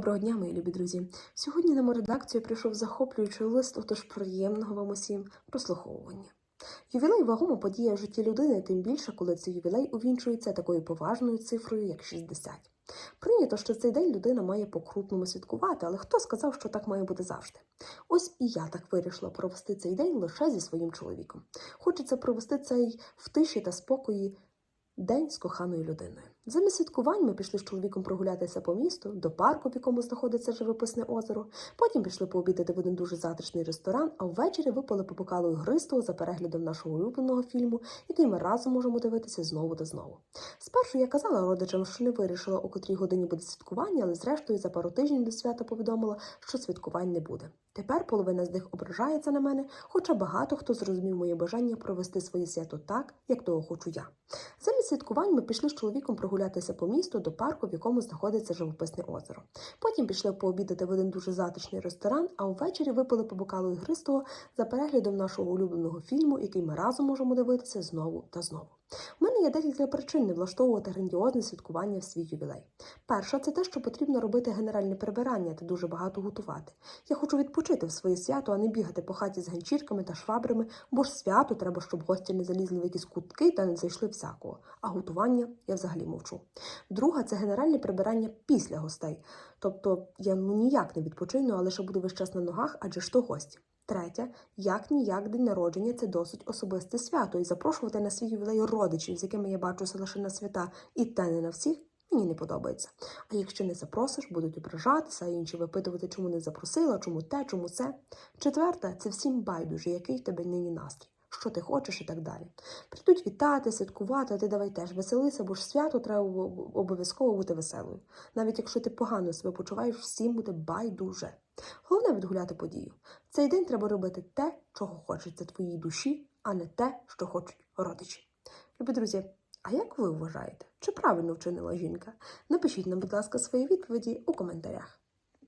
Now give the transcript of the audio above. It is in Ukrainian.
Доброго дня, мої любі друзі. Сьогодні на мою редакцію прийшов захоплюючий лист, отож приємного вам усім прослуховування. Ювілей вагома подія в житті людини, тим більше, коли цей ювілей увінчується такою поважною цифрою, як 60. Прийнято, що цей день людина має по-крупному святкувати, але хто сказав, що так має бути завжди? Ось і я так вирішила провести цей день лише зі своїм чоловіком. Хочеться провести цей в тиші та спокої день з коханою людиною. Замість святкувань ми пішли з чоловіком прогулятися по місту, до парку, в якому знаходиться живописне озеро. Потім пішли пообідати в один дуже затишний ресторан, а ввечері випали по бокалу ігристого за переглядом нашого улюбленого фільму, який ми разом можемо дивитися знову та знову. Спершу я казала родичам, що не вирішила, у котрій годині буде святкування, але зрештою за пару тижнів до свята повідомила, що святкувань не буде. Тепер половина з них ображається на мене, хоча багато хто зрозумів моє бажання провести своє свято так, як того хочу я. Замість святкувань ми пішли з чоловіком прогулятися по місту до парку, в якому знаходиться живописне озеро. Потім пішли пообідати в один дуже затишний ресторан, а ввечері випили по бокалу ігристого за переглядом нашого улюбленого фільму, який ми разом можемо дивитися знову та знову. У мене є декілька причин не влаштовувати грандіозне святкування в свій ювілей. Перша це те, що потрібно робити генеральне прибирання та дуже багато готувати. Я хочу відпочити в своє свято, а не бігати по хаті з ганчірками та швабрами, бо ж свято треба, щоб гості не залізли в якісь кутки та не зайшли всякого. А готування я взагалі мовчу. Друга це генеральне прибирання після гостей. Тобто я ну ніяк не відпочину, а лише буду весь час на ногах, адже ж то гості. Третє, як ніяк день народження це досить особисте свято, і запрошувати на свій ювілей родичів, з якими я бачуся лише на свята, і те не на всіх. Мені не подобається. А якщо не запросиш, будуть ображатися, а інші випитувати, чому не запросила, чому те, чому це. Четверте, це всім байдуже, який в тебе нині настрій, що ти хочеш і так далі. Прийдуть вітати, святкувати, а ти давай теж веселися, бо ж свято треба обов'язково бути веселою. Навіть якщо ти погано себе почуваєш, всім буде байдуже. Головне відгуляти подію. В цей день треба робити те, чого хочеться твоїй душі, а не те, що хочуть родичі. Любі друзі, а як ви вважаєте, чи правильно вчинила жінка? Напишіть нам, будь ласка, свої відповіді у коментарях.